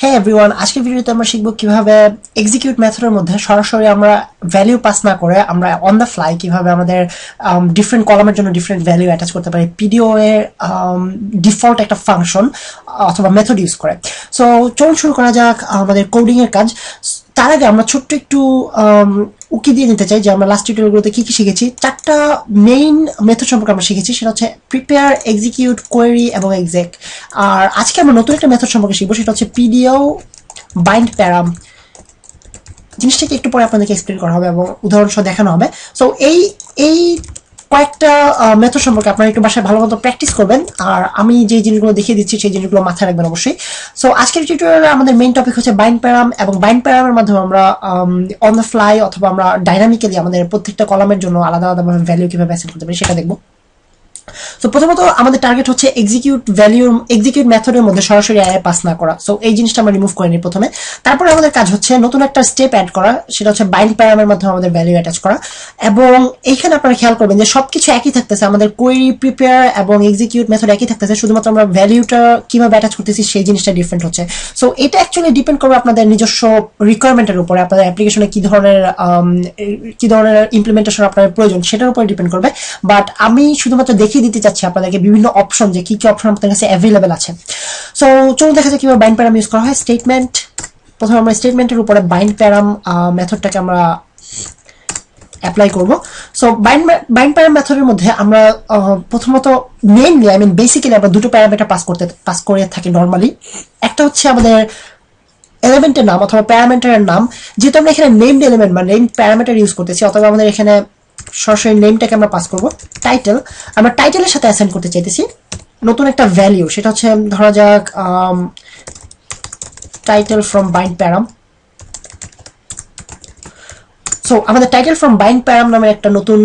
হ্যাঁ এভরিওয়ান আজকের ভিডিওতে আমরা শিখব কীভাবে এক্সিকিউট মেথডের মধ্যে সরাসরি আমরা ভ্যালু পাস না করে আমরা অন দ্য ফ্লাই কীভাবে আমাদের ডিফারেন্ট কলামের জন্য ডিফারেন্ট ভ্যালু অ্যাটাচ করতে পারি। পিডিও এর ডিফল্ট একটা ফাংশন অথবা মেথড ইউজ করে। সো চলুন শুরু করা যাক আমাদের কোডিং এর কাজ। তার আগে আমরা ছোট্ট একটু উকি দিয়ে নিতে চাই যে আমরা লাস্ট টিউটোরিয়ালগুলোতে কী কী শিখেছি? চারটা মেইন মেথড সম্পর্কে আমরা শিখেছি, সেটা হচ্ছে প্রিপেয়ার এক্সিকিউট কোয়েরি এবং এক্সেক আর আজকে আমরা নতুন একটা মেথড সম্পর্কে শিখব, সেটা হচ্ছে পিডিও বাইন্ড প্যারাম জিনিসটাকে একটু পরে আপনাদেরকে এক্সপ্লেন করা হবে এবং উদাহরণ সহ দেখানো হবে। সো এই এই কয়েকটা মেথড সম্পর্কে আপনারা একটু বাসায় ভালো মতো প্র্যাকটিস করবেন। আর আমি যে জিনিসগুলো দেখিয়ে দিচ্ছি, সেই জিনিসগুলো মাথায় রাখবেন অবশ্যই। সো আজকের টিউটোরিয়ালে আমাদের মেইন টপিক হচ্ছে বাইন্ড প্যারাম এবং বাইন্ড প্যারামের মাধ্যমে আমরা অন দ্য ফ্লাই অথবা আমরা ডাইনামিক্যালি আমাদের প্রত্যেকটা কলামের জন্য আলাদা আলাদাভাবে ভ্যালু কীভাবে অ্যাসেট করতে পারি সেটা দেখব। তো প্রথমত আমাদের টার্গেট হচ্ছে এক্সিকিউট ভ্যালু এক্সিকিউট মেথডের মধ্যে সরাসরি আয় পাস না করা। সো এই জিনিসটা আমরা রিমুভ করে নিই প্রথমে। তারপরে আমাদের কাজ হচ্ছে নতুন একটা স্টেপ অ্যাড করা, সেটা হচ্ছে বাইন্ড প্যারামের মাধ্যমে আমাদের ভ্যালু অ্যাটাচ করা। এবং এইখানে আপনারা খেয়াল করবেন যে সবকিছু একই থাকতেছে, আমাদের কোয়েরি প্রিপেয়ার এবং এক্সিকিউট মেথড একই থাকতেছে, শুধুমাত্র আমরা ভ্যালুটা কীভাবে অ্যাটাচ করতেছি সেই জিনিসটা ডিফারেন্ট হচ্ছে। সো এটা অ্যাকচুয়ালি ডিপেন্ড করবে আপনাদের নিজস্ব রিকোয়ারমেন্টের উপরে, আপনাদের অ্যাপ্লিকেশনে কি ধরনের কি ধরনের ইমপ্লিমেন্টেশন আপনার প্রয়োজন, সেটার উপরে ডিপেন্ড করবে। বাট আমি শুধুমাত্র দেখিয়ে দিতে চাচ্ছি আপনাদেরকে বিভিন্ন অপশন যে কি কি অপশন আপনাদের কাছে অ্যাভেলেবেল আছে। সো চলুন দেখা যায় কীভাবে বাইন্ড প্যারাম ইউজ করা হয়। স্টেটমেন্ট প্রথমে আমরা স্টেটমেন্টের উপরে বাইন্ড প্যারাম মেথডটাকে আমরা অ্যাপ্লাই করব। সো বাইন্ড বাইন্ড প্যারাম মেথডের মধ্যে আমরা প্রথমত মেইনলি আই মিন বেসিক্যালি আমরা দুটো প্যারামিটার পাস করতে পাস করে থাকি নর্মালি একটা হচ্ছে আমাদের এলিমেন্টের নাম অথবা প্যারামিটারের নাম। যেহেতু আমরা এখানে নেমড এলিমেন্ট বা নেম প্যারামিটার ইউজ করতেছি, অথবা আমাদের এখানে সরাসরি নেমটাকে আমরা পাস করব। টাইটেল আমরা টাইটেলের সাথে অ্যাসাইন করতে চাইতেছি। নতুন একটা ভ্যালিউ সেটা হচ্ছে, ধরা যাক title from bind param so আমাদের টাইটেল ফ্রম বাইন্ড প্যারাম নামের একটা নতুন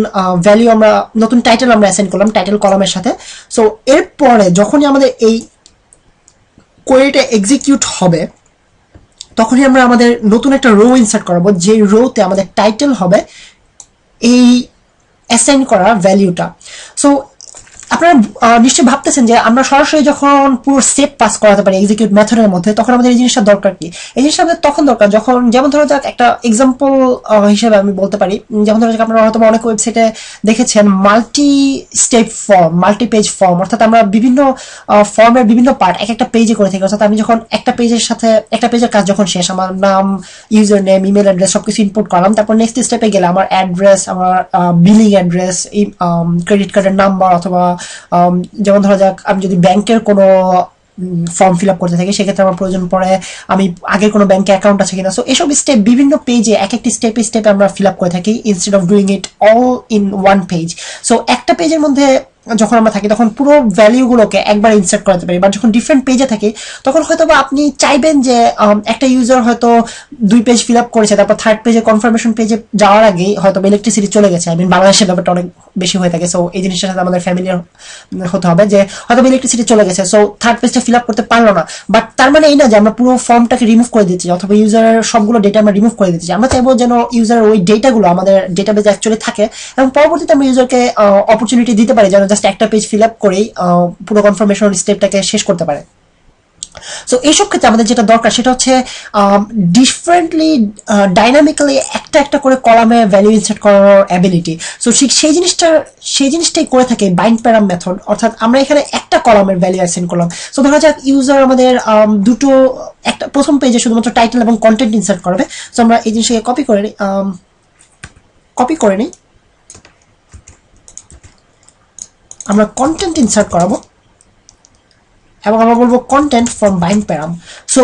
ভ্যালিউ আমরা, নতুন টাইটেল আমরা অ্যাসাইন করলাম টাইটেল কলামের সাথে। সো এরপরে যখনই আমাদের এই কোয়েরিটা এক্সিকিউট হবে, তখনই আমরা আমাদের নতুন একটা রো ইনসার্ট করাবো। যে রোতে আমাদের টাইটেল হবে, এই এচেণ্ড কৰা ভেলিউটা চ' আপনারা নিশ্চয়ই ভাবতেছেন যে আমরা সরাসরি যখন পুরো স্টেপ পাস করাতে পারি এক্সিকিউট মেথডের মধ্যে, তখন আমাদের এই জিনিসটা দরকার কি? এই জিনিসটা আমাদের তখন দরকার, যখন, যেমন ধরো যাক, একটা এক্সাম্পল হিসেবে আমি বলতে পারি যেমন ধরো আপনারা হয়তো অনেক ওয়েবসাইটে দেখেছেন multi step form multi page form অর্থাৎ আমরা বিভিন্ন ফর্মের বিভিন্ন পার্ট এক একটা পেজে করে থাকি, অর্থাৎ আমি যখন একটা পেজের সাথে, একটা পেজের কাজ যখন শেষ, আমার নাম ইউজার নেম ইমেল অ্যাড্রেস সবকিছু ইনপুট করলাম, তারপর নেক্সট স্টেপে গেলে আমার অ্যাড্রেস আমার বিলিং অ্যাড্রেস ক্রেডিট কার্ডের নাম্বার অথবা যেমন ধরা যাক, আমি যদি ব্যাংকের কোনো ফর্ম ফিল আপ করতে থাকি, সেক্ষেত্রে আমার প্রয়োজন পড়ে, আমি আগের কোনো ব্যাংকে অ্যাকাউন্ট আছে কিনা। সো এসব স্টেপ বিভিন্ন পেজে এক একটি স্টেপে স্টেপে আমরা ফিল আপ করে থাকি instead of doing it all in one page so একটা পেজের মধ্যে যখন আমরা থাকি, তখন পুরো ভ্যালিউগুলোকে একবার ইনসার্ট করাতে পারি। বা যখন ডিফারেন্ট পেজে থাকি, তখন হয়তো বা আপনি চাইবেন যে একটা ইউজার হয়তো দুই পেজ ফিল আপ করেছে, তারপর থার্ড পেজে কনফার্মেশন পেজে যাওয়ার আগেই হয়তো ইলেকট্রিসিটি চলে গেছে। আই মিন বাংলাদেশের ব্যাপারটা অনেক বেশি হয়ে থাকে। সো এই জিনিসটার সাথে আমাদের ফ্যামিলিয়ার হতে হবে যে, হয়তো ইলেকট্রিসিটি চলে গেছে। সো থার্ড পেজটা ফিল আপ করতে পারল না। বাট তার মানে এই না যে, আমরা পুরো ফর্মটাকে রিমুভ করে দিচ্ছি, অথবা ইউজারের সবগুলো ডেটা আমরা রিমুভ করে দিচ্ছি। আমরা চাইব যেন ইউজার ওই ডেটাগুলো আমাদের ডেটাবেজে অ্যাকচুয়ালি থাকে এবং পরবর্তীতে আমরা ইউজারকে অপরচুনিটি দিতে পারি যেন জাস্ট একটা পেজ ফিল আপ করেই পুরো কনফার্মেশন স্টেপটাকে শেষ করতে পারে। সো এইসব ক্ষেত্রে আমাদের যেটা দরকার সেটা হচ্ছে ডিফারেন্টলি ডাইনামিক্যালি একটা একটা করে কলামে ভ্যালু ইনসার্ট করার অ্যাবিলিটি সো সেই জিনিসটা, সেই জিনিসটাই করে থাকে বাইন্ড প্যারাম মেথড অর্থাৎ আমরা এখানে একটা কলামের ভ্যালু অ্যাসেন্ড করলাম। সো দেখা যাক ইউজার আমাদের দুটো, একটা প্রথম পেজে শুধুমাত্র টাইটেল এবং কন্টেন্ট ইনসার্ট করবে। সো আমরা এই জিনিসটাকে কপি করে নিই কপি করে নিই আমরা কন্টেন্ট ইনসার্ট করাবো। এবং আমরা বলব content from bind param so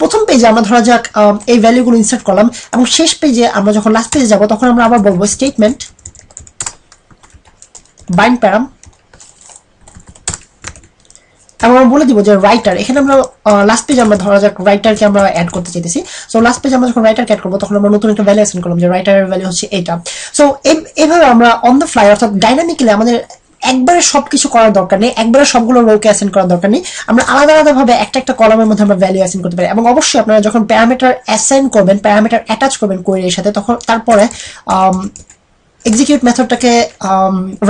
প্রথম পেজে আমরা ধরা যাক এই ভ্যালুগুলো ইনসার্ট করলাম এবং শেষ পেজে আমরা যখন লাস্ট পেজে যাব, তখন আমরা আবার বলব স্টেটমেন্ট বাইন্ড প্যারাম এবং আমরা বলে দিব যে রাইটার এখানে আমরা লাস্ট পেজে আমরা ধরা যাক রাইটারকে আমরা অ্যাড করতে চাইতেছি। সো লাস্ট পেজে আমরা যখন রাইটার ক্যাট করব, তখন আমরা নতুন একটা ভ্যালু অ্যাসাইন করলাম যে রাইটারের ভ্যালু হচ্ছে এটা। সো এভাবে আমরা অন দ্য ফ্লাই অর্থাৎ ডাইনামিক্যালি আমাদের একবারে সবকিছু করার দরকার নেই, একবারে সবগুলো রোকে অ্যাসেন্ড করার দরকার নেই। আমরা আলাদা আলাদা ভাবে একটা একটা কলমের মধ্যে আমরা ভ্যালু অ্যাসেন্ড করতে পারি। এবং অবশ্যই আপনারা যখন প্যারামিটার অ্যাসাইন করবেন প্যারামিটার অ্যাটাচ করবেন কোয়েরির সাথে, তখন তারপরে এক্সিকিউট মেথডটাকে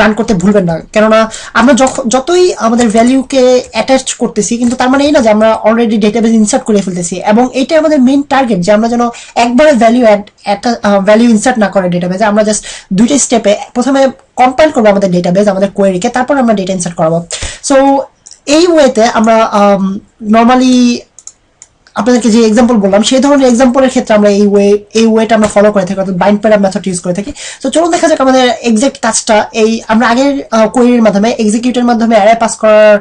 রান করতে ভুলবেন না। কেননা আমরা যতই আমাদের ভ্যালিউকে অ্যাটাচ করতেছি, কিন্তু তার মানে এই না যে আমরা অলরেডি ডেটাবেস ইনসার্ট করে ফেলতেছি, এবং এইটাই আমাদের মেইন টার্গেট যে আমরা যেন একবারে ভ্যালিউ ভ্যালিউ ইনসার্ট না করে ডেটাবেসে আমরা জাস্ট দুইটা স্টেপে প্রথমে কম্পাইল করব আমাদের ডেটাবেস আমাদের কোয়েরিকে তারপর আমরা ডেটা ইনসার্ট করাবো। সো এই ওয়েতে আমরা নর্মালি আপনাদেরকে যে এক্সাম্পল বললাম, সেই ধরনের এক্সাম্পলের ক্ষেত্রে আমরা এই ওয়ে এই ওয়েটা আমরা ফলো করে থাকি, অর্থাৎ বাইন্ড প্যারাম মেথড ইউজ করে থাকি। তো চলুন দেখা যাক আমাদের এক্সাক্ট কাজটা। এই, আমরা আগের কোয়েরির মাধ্যমে এক্সিকিউটের মাধ্যমে অ্যারে পাস করার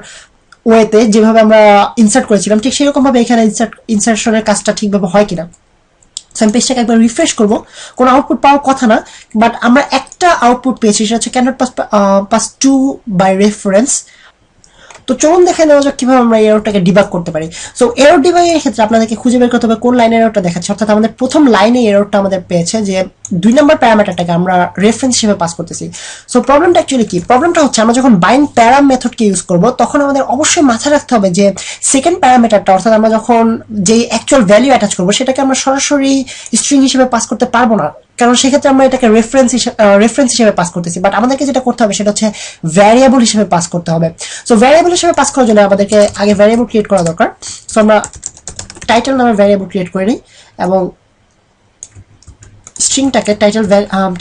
ওয়েতে যেভাবে আমরা ইনসার্ট করেছিলাম, ঠিক সেরকম ভাবে এখানে ইনসার্ট ইনসার্শনের কাজটা ঠিকভাবে হয় কিনা। সো আমি পেজটাকে একবার রিফ্রেশ করব। কোনো আউটপুট পাওয়ার কথা না বাট আমরা একটা আউটপুট পেয়েছি, সেটা হচ্ছে cannot pass pass to by reference তো চলুন দেখে নেওয়া যাক কীভাবে আমরা এরোটাকে ডিবাগ করতে পারি। সো এরর ডিবাগের ক্ষেত্রে আপনাদেরকে খুঁজে বের করতে হবে কোন লাইনে এরোটা দেখাচ্ছে। অর্থাৎ আমাদের প্রথম লাইনে এরোটা আমাদের পেয়েছে যে দুই নম্বর প্যারামিটারটাকে আমরা রেফারেন্স হিসেবে পাস করতেছি। সো প্রবলেমটা অ্যাকচুয়ালি কি? প্রবলেমটা হচ্ছে আমরা যখন বাইন্ড প্যারাম মেথডকে ইউজ করব, তখন আমাদের অবশ্যই মাথায় রাখতে হবে যে সেকেন্ড প্যারামিটারটা অর্থাৎ আমরা যখন যে অ্যাকচুয়াল ভ্যালু অ্যাটাচ করব, সেটাকে আমরা সরাসরি স্ট্রিং হিসেবে পাস করতে পারব না। কারণ সেক্ষেত্রে আমরা এটাকে রেফারেন্স হিসেবে রেফারেন্স হিসেবে পাস করতেছি। বাট আমাদেরকে যেটা করতে হবে সেটা হচ্ছে ভ্যারিয়েবল হিসেবে পাস করতে হবে। সো ভ্যারিয়েবল হিসেবে পাস করার জন্য আমাদেরকে আগে ভ্যারিয়েবল ক্রিয়েট করা দরকার। সো আমরা টাইটেল নামের ভ্যারিয়েবল ক্রিয়েট করে নিই এবং স্ট্রিংটাকে টাইটেল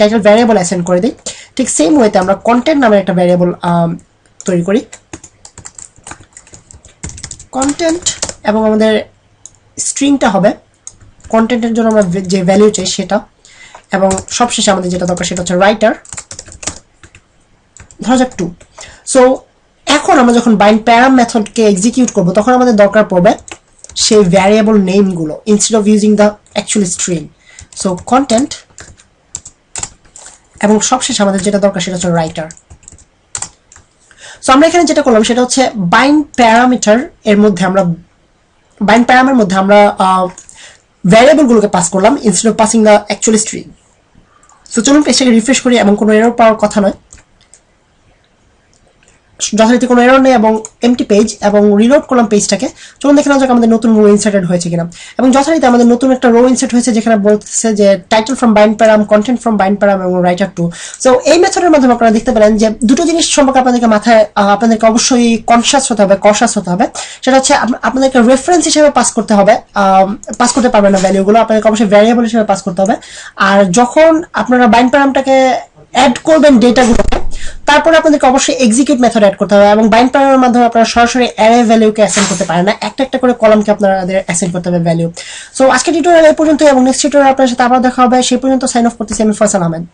টাইটেল ভ্যারিয়েবল অ্যাসেন্ড করে দিই। ঠিক সেম ওয়েতে আমরা কন্টেন্ট নামের একটা ভ্যারিয়েবল তৈরি করি। কন্টেন্ট এবং আমাদের স্ট্রিংটা হবে। কন্টেন্টের জন্য আমরা যে ভ্যালু চাই সেটা। এবং সবশেষে আমাদের যেটা দরকার সেটা হচ্ছে রাইটার ধরা যাক টু সো এখন আমরা যখন বাইন্ড প্যারাম মেথডকে এক্সিকিউট করব, তখন আমাদের দরকার পড়বে সেই variable নেমগুলো instead of using the actual string so content এবং সবশেষে আমাদের যেটা দরকার সেটা হচ্ছে রাইটার সো আমরা এখানে যেটা করলাম সেটা হচ্ছে বাইন্ড প্যারামিটার এর মধ্যে আমরা বাইন্ড প্যারামের মধ্যে আমরা ভ্যারিয়েবলগুলোকে পাস করলাম instead of passing the actual string so চলুন পেজটাকে রিফ্রেশ করি এবং কোনো এরর পাওয়ার কথা নয়। যথারীতি কোনো এরর নেই এবং এমটি পেজ এবং রিলোড করলাম পেজটাকে চলুন দেখে নেওয়া যাক আমাদের নতুন রো ইনসার্টেড হয়েছে কিনা। এবং যথারীতি আমাদের নতুন একটা রো ইনসার্ট হয়েছে যেখানে বলতেছে যে title from bind param content from bind param এবং রাইটার টু সো এই মেথডের মাধ্যমে আপনারা দেখতে পেলেন যে দুটো জিনিস সম্পর্কে আপনাদেরকে মাথায় আপনাদেরকে অবশ্যই কনসাস হতে হবে কনসাস হতে হবে। সেটা হচ্ছে আপনাদেরকে রেফারেন্স হিসেবে পাস করতে হবে পাস করতে পারবেন না ভ্যালুগুলো আপনাদেরকে অবশ্যই ভ্যারিয়েবল হিসেবে পাস করতে হবে। আর যখন আপনারা বাইন প্যারামটাকে অ্যাড করবেন ডেটাগুলোকে তারপরে আপনাদেরকে অবশ্যই এক্সিকিউট মেথড অ্যাড করতে হবে এবং বাইন প্যারামের মাধ্যমে আপনারা সরাসরি অ্যারে ভ্যালুকে অ্যাসেন্ড করতে পারেন না। একটা একটা করে কলমকে আপনাদের অ্যাসেন্ড করতে হবে ভ্যালু সো আজকে টিউটোরিয়াল এই পর্যন্ত এবং নেক্সট টিউটোরিয়াল আপনার সাথে আবার দেখা হবে। সেই পর্যন্ত সাইন অফ করতেছি আমি ফয়সাল আহমেদ।